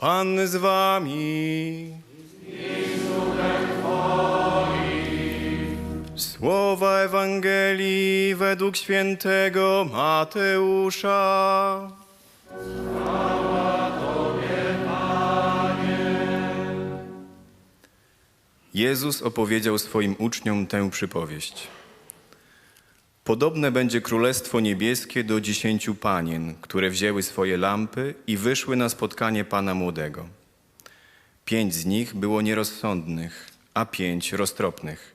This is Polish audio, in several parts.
Pan z wami. Słowa Ewangelii według świętego Mateusza. Jezus opowiedział swoim uczniom tę przypowieść. Podobne będzie królestwo niebieskie do dziesięciu panien, które wzięły swoje lampy i wyszły na spotkanie pana młodego. Pięć z nich było nierozsądnych, a pięć roztropnych.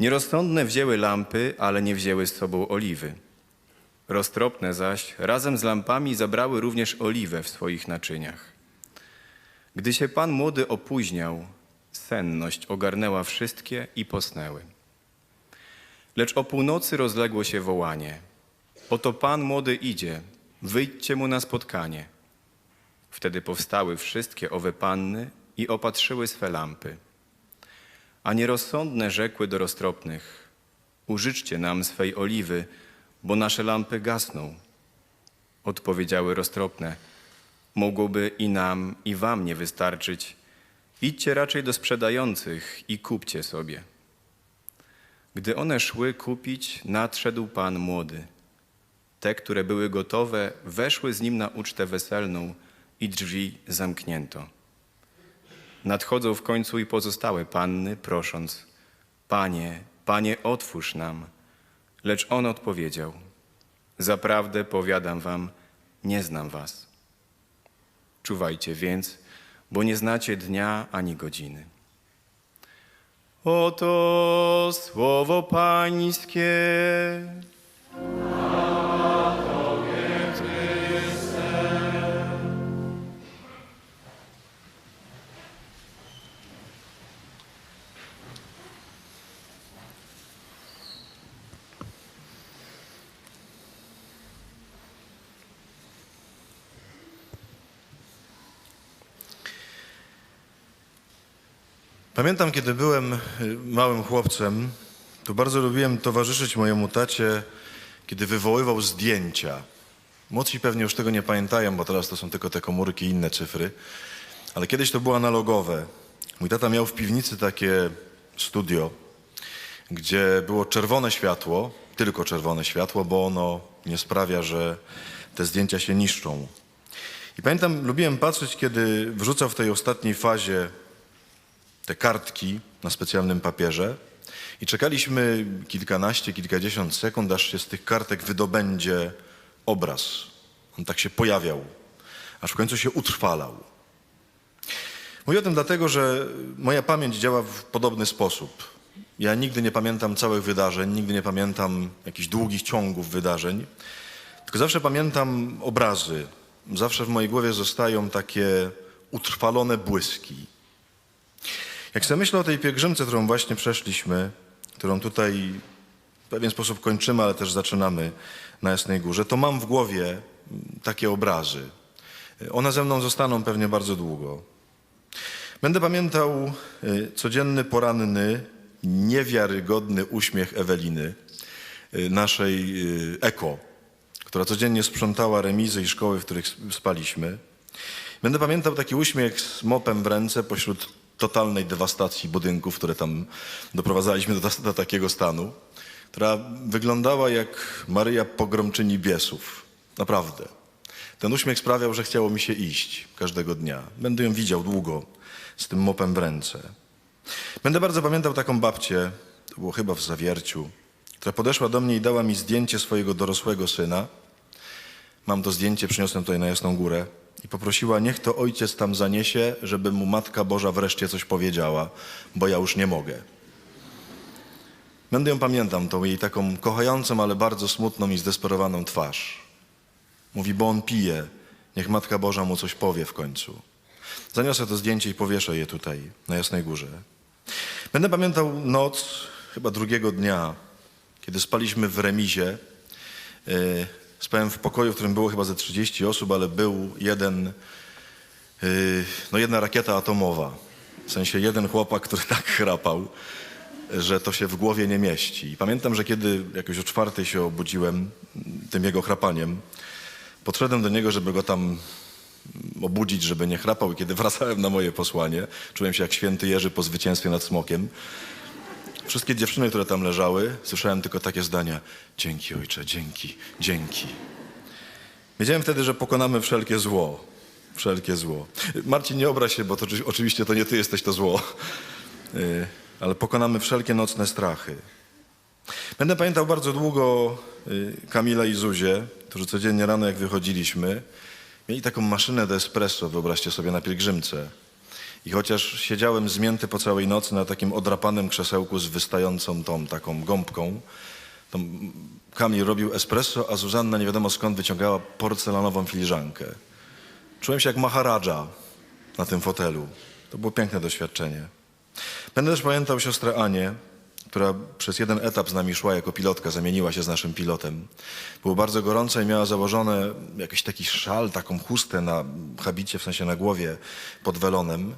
Nierozsądne wzięły lampy, ale nie wzięły z sobą oliwy. Roztropne zaś razem z lampami zabrały również oliwę w swoich naczyniach. Gdy się pan młody opóźniał, senność ogarnęła wszystkie i posnęły. Lecz o północy rozległo się wołanie: Oto pan młody idzie, wyjdźcie mu na spotkanie. Wtedy powstały wszystkie owe panny i opatrzyły swe lampy. A nierozsądne rzekły do roztropnych: Użyczcie nam swej oliwy, bo nasze lampy gasną. Odpowiedziały roztropne: Mogłoby i nam, i wam nie wystarczyć. Idźcie raczej do sprzedających i kupcie sobie. Gdy one szły kupić, nadszedł pan młody. Te, które były gotowe, weszły z nim na ucztę weselną i drzwi zamknięto. Nadchodzą w końcu i pozostałe panny, prosząc: Panie, panie, otwórz nam. Lecz on odpowiedział: Zaprawdę powiadam wam, nie znam was. Czuwajcie więc, bo nie znacie dnia ani godziny. Oto słowo Pańskie. Pamiętam, kiedy byłem y, małym chłopcem, to bardzo lubiłem towarzyszyć mojemu tacie, kiedy wywoływał zdjęcia. Młodsi pewnie już tego nie pamiętają, bo teraz to są tylko te komórki i inne cyfry. Ale kiedyś to było analogowe. Mój tata miał w piwnicy takie studio, gdzie było czerwone światło, tylko czerwone światło, bo ono nie sprawia, że te zdjęcia się niszczą. I pamiętam, lubiłem patrzeć, kiedy wrzucał w tej ostatniej fazie te kartki na specjalnym papierze i czekaliśmy kilkanaście, kilkadziesiąt sekund, aż się z tych kartek wydobędzie obraz. On tak się pojawiał, aż w końcu się utrwalał. Mówię o tym dlatego, że moja pamięć działa w podobny sposób. Ja nigdy nie pamiętam całych wydarzeń, nigdy nie pamiętam jakichś długich ciągów wydarzeń, tylko zawsze pamiętam obrazy. Zawsze w mojej głowie zostają takie utrwalone błyski. Jak sobie myślę o tej pielgrzymce, którą właśnie przeszliśmy, którą tutaj w pewien sposób kończymy, ale też zaczynamy na Jasnej Górze, to mam w głowie takie obrazy. One ze mną zostaną pewnie bardzo długo. Będę pamiętał y, codzienny, poranny, niewiarygodny uśmiech Eweliny, y, naszej y, eko, która codziennie sprzątała remizy i szkoły, w których spaliśmy. Będę pamiętał taki uśmiech z mopem w ręce pośród totalnej dewastacji budynków, które tam doprowadzaliśmy do, do takiego stanu, która wyglądała jak Maryja Pogromczyni Biesów. Naprawdę. Ten uśmiech sprawiał, że chciało mi się iść każdego dnia. Będę ją widział długo z tym mopem w ręce. Będę bardzo pamiętał taką babcię, to było chyba w Zawierciu, która podeszła do mnie i dała mi zdjęcie swojego dorosłego syna. Mam to zdjęcie, przyniosłem tutaj na Jasną Górę i poprosiła, niech to ojciec tam zaniesie, żeby mu Matka Boża wreszcie coś powiedziała, bo ja już nie mogę. Będę ją pamiętam, tą jej taką kochającą, ale bardzo smutną i zdesperowaną twarz. Mówi, bo on pije, niech Matka Boża mu coś powie w końcu. Zaniosę to zdjęcie i powieszę je tutaj, na Jasnej Górze. Będę pamiętał noc, chyba drugiego dnia, kiedy spaliśmy w remizie. Spałem w pokoju, w którym było chyba ze 30 osób, ale był jeden, yy, no jedna rakieta atomowa. W sensie jeden chłopak, który tak chrapał, że to się w głowie nie mieści. I pamiętam, że kiedy jakoś o czwartej się obudziłem tym jego chrapaniem, podszedłem do niego, żeby go tam obudzić, żeby nie chrapał. I kiedy wracałem na moje posłanie, czułem się jak święty Jerzy po zwycięstwie nad smokiem. Wszystkie dziewczyny, które tam leżały, słyszałem tylko takie zdania: Dzięki, ojcze, dzięki, dzięki. Wiedziałem wtedy, że pokonamy wszelkie zło. Wszelkie zło. Marcin, nie obraź się, bo to oczy- oczywiście to nie ty jesteś to zło. Y, Ale pokonamy wszelkie nocne strachy. Będę pamiętał bardzo długo y, Kamila i Zuzię, którzy codziennie rano, jak wychodziliśmy, mieli taką maszynę do espresso, wyobraźcie sobie, na pielgrzymce. I chociaż siedziałem zmięty po całej nocy na takim odrapanym krzesełku z wystającą tą taką gąbką, to Kamil robił espresso, a Zuzanna nie wiadomo skąd wyciągała porcelanową filiżankę. Czułem się jak Maharadża na tym fotelu. To było piękne doświadczenie. Będę też pamiętał siostrę Anię, która przez jeden etap z nami szła jako pilotka, zamieniła się z naszym pilotem. Było bardzo gorąco i miała założone jakiś taki szal, taką chustę na habicie, w sensie na głowie pod welonem.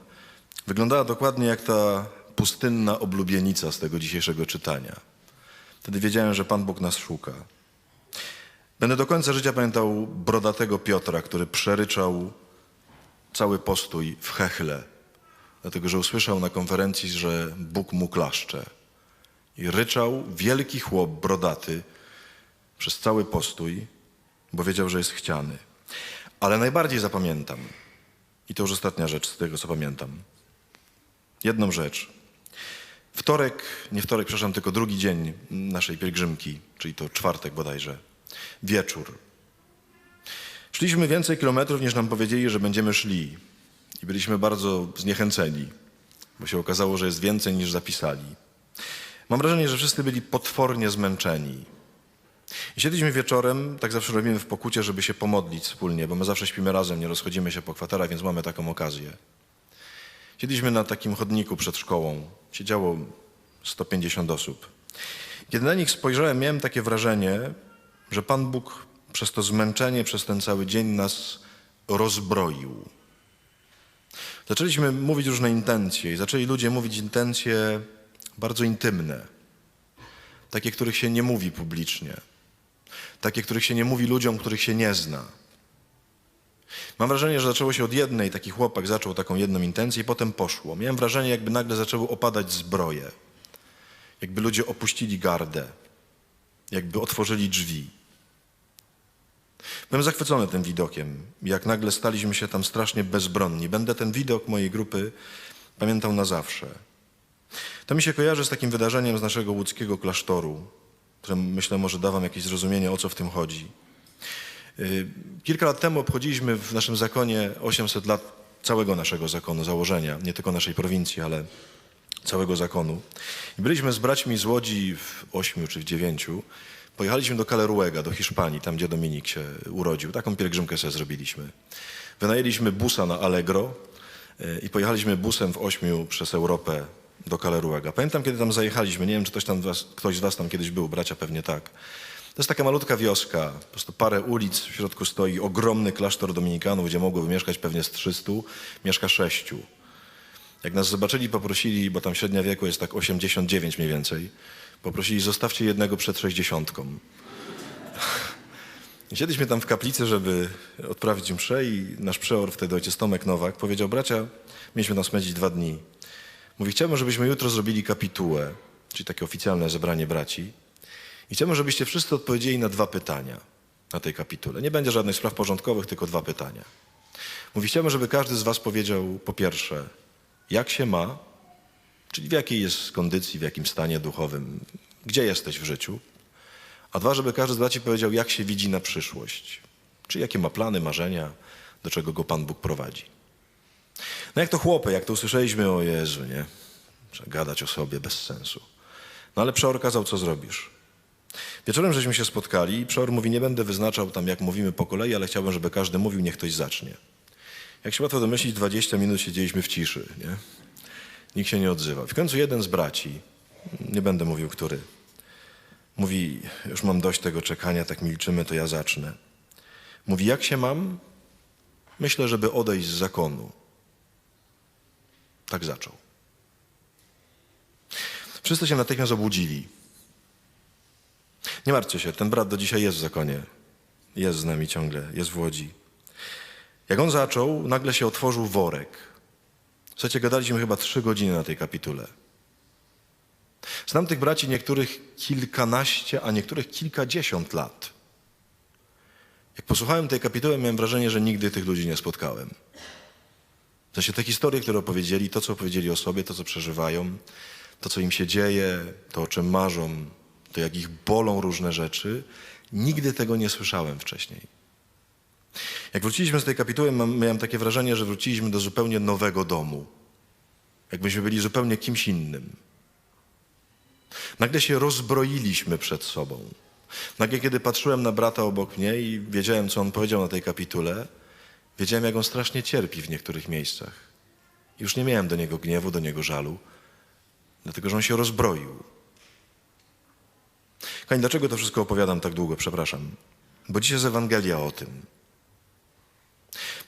Wyglądała dokładnie jak ta pustynna oblubienica z tego dzisiejszego czytania. Wtedy wiedziałem, że Pan Bóg nas szuka. Będę do końca życia pamiętał brodatego Piotra, który przeryczał cały postój w chechle, dlatego że usłyszał na konferencji, że Bóg mu klaszcze. I ryczał wielki chłop brodaty przez cały postój, bo wiedział, że jest chciany. Ale najbardziej zapamiętam, i to już ostatnia rzecz z tego, co pamiętam, jedną rzecz. Wtorek, nie wtorek, przepraszam, tylko drugi dzień naszej pielgrzymki, czyli to czwartek bodajże, wieczór. Szliśmy więcej kilometrów, niż nam powiedzieli, że będziemy szli. I byliśmy bardzo zniechęceni, bo się okazało, że jest więcej niż zapisali. Mam wrażenie, że wszyscy byli potwornie zmęczeni. I siedliśmy wieczorem, tak zawsze robimy w pokucie, żeby się pomodlić wspólnie, bo my zawsze śpimy razem, nie rozchodzimy się po kwaterach, więc mamy taką okazję. Siedzieliśmy na takim chodniku przed szkołą. Siedziało 150 osób. Kiedy na nich spojrzałem, miałem takie wrażenie, że Pan Bóg przez to zmęczenie, przez ten cały dzień nas rozbroił. Zaczęliśmy mówić różne intencje i zaczęli ludzie mówić intencje bardzo intymne. Takie, których się nie mówi publicznie. Takie, których się nie mówi ludziom, których się nie zna. Mam wrażenie, że zaczęło się od jednej, taki chłopak zaczął taką jedną intencję i potem poszło. Miałem wrażenie, jakby nagle zaczęły opadać zbroje. Jakby ludzie opuścili gardę. Jakby otworzyli drzwi. Byłem zachwycony tym widokiem, jak nagle staliśmy się tam strasznie bezbronni. Będę ten widok mojej grupy pamiętał na zawsze. To mi się kojarzy z takim wydarzeniem z naszego łódzkiego klasztoru, które myślę może da wam jakieś zrozumienie, o co w tym chodzi. Y, Kilka lat temu obchodziliśmy w naszym zakonie 800 lat całego naszego zakonu, założenia, nie tylko naszej prowincji, ale całego zakonu. Byliśmy z braćmi z Łodzi w ośmiu czy w dziewięciu. Pojechaliśmy do Kaleruega, do Hiszpanii, tam gdzie Dominik się urodził. Taką pielgrzymkę sobie zrobiliśmy. Wynajęliśmy busa na Allegro y, i pojechaliśmy busem w ośmiu przez Europę do Kaleruega. Pamiętam, kiedy tam zajechaliśmy, nie wiem, czy ktoś, tam was, ktoś z was tam kiedyś był, bracia pewnie tak. To jest taka malutka wioska, po prostu parę ulic, w środku stoi ogromny klasztor dominikanów, gdzie mogłoby mieszkać pewnie z 300, mieszka sześciu. Jak nas zobaczyli, poprosili, bo tam średnia wieku jest tak 89 mniej więcej, poprosili, zostawcie jednego przed sześćdziesiątką. I Siedliśmy tam w kaplicy, żeby odprawić mszę i nasz przeor, wtedy ojciec Tomek Nowak, powiedział, bracia, mieliśmy tam spędzić dwa dni. Mówi, chciałbym, żebyśmy jutro zrobili kapitułę, czyli takie oficjalne zebranie braci. I chciałbym, żebyście wszyscy odpowiedzieli na dwa pytania na tej kapitule. Nie będzie żadnych spraw porządkowych, tylko dwa pytania. Mówi, chciałbym, żeby każdy z was powiedział po pierwsze, jak się ma, czyli w jakiej jest kondycji, w jakim stanie duchowym, gdzie jesteś w życiu. A dwa, żeby każdy z braci powiedział, jak się widzi na przyszłość, czyli jakie ma plany, marzenia, do czego go Pan Bóg prowadzi. No jak to chłopy, jak to usłyszeliśmy, o Jezu, nie? Trzeba gadać o sobie bez sensu. No ale przeor kazał, co zrobisz. Wieczorem żeśmy się spotkali i przeor mówi, nie będę wyznaczał tam, jak mówimy po kolei, ale chciałbym, żeby każdy mówił, niech ktoś zacznie. Jak się łatwo domyślić, 20 minut siedzieliśmy w ciszy, nie? Nikt się nie odzywał. W końcu jeden z braci, nie będę mówił, który, mówi, już mam dość tego czekania, tak milczymy, to ja zacznę. Mówi, jak się mam? Myślę, żeby odejść z zakonu. Tak zaczął. Wszyscy się natychmiast obudzili. Nie martwcie się, ten brat do dzisiaj jest w zakonie. Jest z nami ciągle, jest w Łodzi. Jak on zaczął, nagle się otworzył worek. Słuchajcie, gadaliśmy chyba trzy godziny na tej kapitule. Znam tych braci niektórych kilkanaście, a niektórych kilkadziesiąt lat. Jak posłuchałem tej kapituły, miałem wrażenie, że nigdy tych ludzi nie spotkałem. W sensie te historie, które opowiedzieli, to, co opowiedzieli o sobie, to, co przeżywają, to, co im się dzieje, to, o czym marzą, to, jak ich bolą różne rzeczy, nigdy tego nie słyszałem wcześniej. Jak wróciliśmy z tej kapituły, miałem takie wrażenie, że wróciliśmy do zupełnie nowego domu. Jakbyśmy byli zupełnie kimś innym. Nagle się rozbroiliśmy przed sobą. Nagle, kiedy patrzyłem na brata obok mnie i wiedziałem, co on powiedział na tej kapitule, wiedziałem, jak on strasznie cierpi w niektórych miejscach. Już nie miałem do niego gniewu, do niego żalu, dlatego że on się rozbroił. Kochani, dlaczego to wszystko opowiadam tak długo? Przepraszam. Bo dzisiaj jest Ewangelia o tym.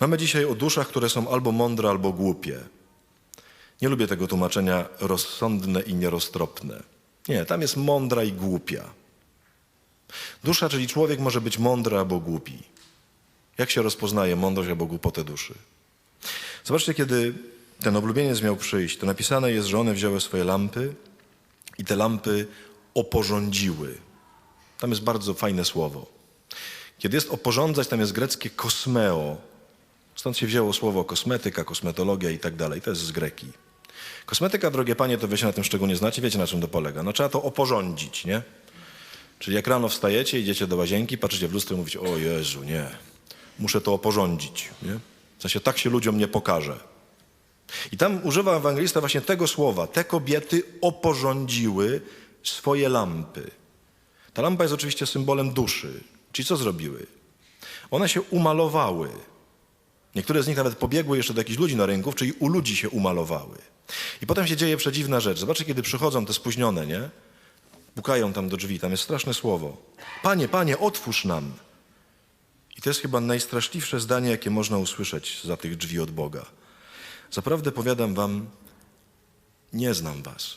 Mamy dzisiaj o duszach, które są albo mądre, albo głupie. Nie lubię tego tłumaczenia rozsądne i nieroztropne. Nie, tam jest mądra i głupia. Dusza, czyli człowiek może być mądry albo głupi. Jak się rozpoznaje mądrość albo głupotę duszy? Zobaczcie, kiedy ten oblubieniec miał przyjść, to napisane jest, że one wzięły swoje lampy i te lampy oporządziły. Tam jest bardzo fajne słowo. Kiedy jest oporządzać, tam jest greckie kosmeo. Stąd się wzięło słowo kosmetyka, kosmetologia i tak dalej. To jest z greki. Kosmetyka, drogie panie, to wy się na tym szczególnie znacie, wiecie na czym to polega. No trzeba to oporządzić, nie? Czyli jak rano wstajecie, idziecie do łazienki, patrzycie w lustro i mówicie, o Jezu, nie, muszę to oporządzić, nie? W sensie tak się ludziom nie pokaże. I tam używa ewangelista właśnie tego słowa. Te kobiety oporządziły swoje lampy. Ta lampa jest oczywiście symbolem duszy. Czyli co zrobiły? One się umalowały. Niektóre z nich nawet pobiegły jeszcze do jakichś ludzi na rynku, czyli u ludzi się umalowały. I potem się dzieje przedziwna rzecz. Zobaczcie, kiedy przychodzą te spóźnione, nie? Pukają tam do drzwi, tam jest straszne słowo. Panie, panie, otwórz nam. I to jest chyba najstraszliwsze zdanie, jakie można usłyszeć za tych drzwi od Boga. Zaprawdę powiadam wam, nie znam was.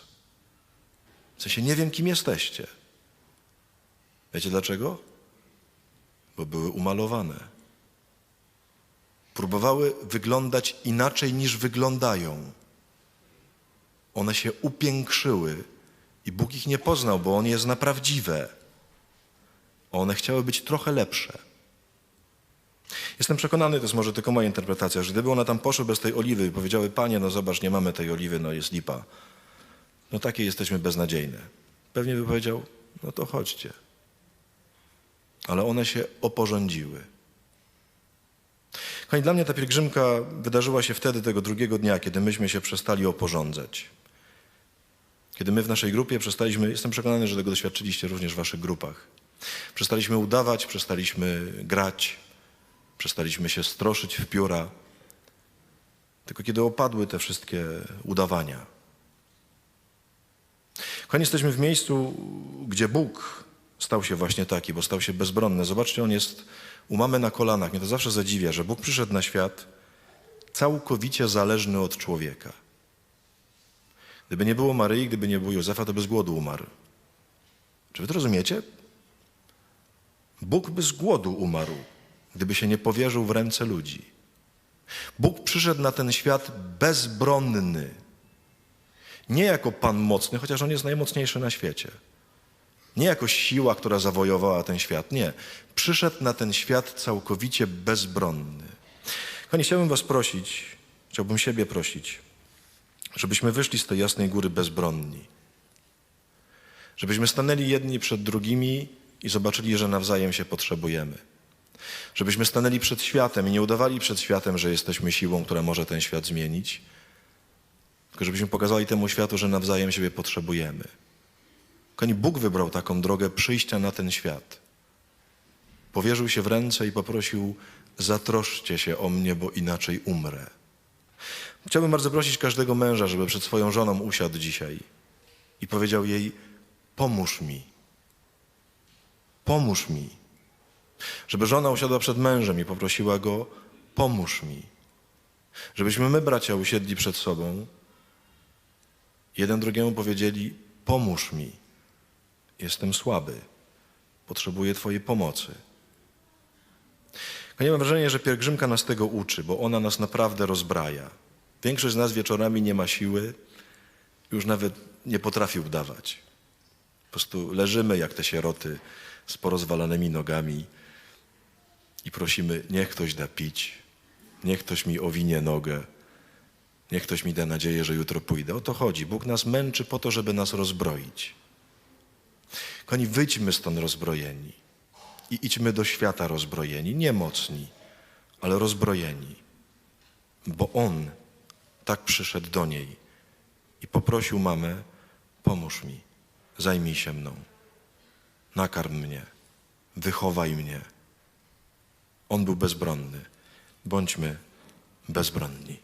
W sensie nie wiem, kim jesteście. Wiecie dlaczego? Bo były umalowane. Próbowały wyglądać inaczej niż wyglądają. One się upiększyły i Bóg ich nie poznał, bo On jest na prawdziwe. One chciały być trochę lepsze. Jestem przekonany, to jest może tylko moja interpretacja, że gdyby one tam poszły bez tej oliwy i powiedziały, panie, no zobacz, nie mamy tej oliwy, no jest lipa. No takie jesteśmy beznadziejne. Pewnie by powiedział, no to chodźcie. Ale one się oporządziły. Kochani, dla mnie ta pielgrzymka wydarzyła się wtedy, tego drugiego dnia, kiedy myśmy się przestali oporządzać. Kiedy my w naszej grupie przestaliśmy, jestem przekonany, że tego doświadczyliście również w waszych grupach. Przestaliśmy udawać, przestaliśmy grać, przestaliśmy się stroszyć w pióra. Tylko kiedy opadły te wszystkie udawania. Kochani, jesteśmy w miejscu, gdzie Bóg stał się właśnie taki, bo stał się bezbronny. Zobaczcie, On jest u mamy na kolanach. Mnie to zawsze zadziwia, że Bóg przyszedł na świat całkowicie zależny od człowieka. Gdyby nie było Maryi, gdyby nie było Józefa, to by z głodu umarł. Czy wy to rozumiecie? Bóg by z głodu umarł, gdyby się nie powierzył w ręce ludzi. Bóg przyszedł na ten świat bezbronny. Nie jako Pan mocny, chociaż On jest najmocniejszy na świecie. Nie jako siła, która zawojowała ten świat. Nie. Przyszedł na ten świat całkowicie bezbronny. Kochani, chciałbym Was prosić, chciałbym siebie prosić, żebyśmy wyszli z tej jasnej góry bezbronni. Żebyśmy stanęli jedni przed drugimi i zobaczyli, że nawzajem się potrzebujemy. Żebyśmy stanęli przed światem i nie udawali przed światem, że jesteśmy siłą, która może ten świat zmienić, tylko żebyśmy pokazali temu światu, że nawzajem siebie potrzebujemy. Kochani, Bóg wybrał taką drogę przyjścia na ten świat. Powierzył się w ręce i poprosił: Zatroszcie się o mnie, bo inaczej umrę. Chciałbym bardzo prosić każdego męża, żeby przed swoją żoną usiadł dzisiaj i powiedział jej: Pomóż mi. Pomóż mi. Żeby żona usiadła przed mężem i poprosiła go: Pomóż mi. Żebyśmy my, bracia, usiedli przed sobą, jeden drugiemu powiedzieli: Pomóż mi. Jestem słaby. Potrzebuję Twojej pomocy. Kochani, mam wrażenie, że pielgrzymka nas tego uczy, bo ona nas naprawdę rozbraja. Większość z nas wieczorami nie ma siły, już nawet nie potrafi udawać. Po prostu leżymy jak te sieroty z porozwalanymi nogami i prosimy, niech ktoś da pić, niech ktoś mi owinie nogę, niech ktoś mi da nadzieję, że jutro pójdę. O to chodzi. Bóg nas męczy po to, żeby nas rozbroić. Kochani, wyjdźmy stąd rozbrojeni i idźmy do świata rozbrojeni, nie mocni, ale rozbrojeni, bo On tak przyszedł do niej i poprosił mamę, pomóż mi, zajmij się mną, nakarm mnie, wychowaj mnie. On był bezbronny. Bądźmy bezbronni.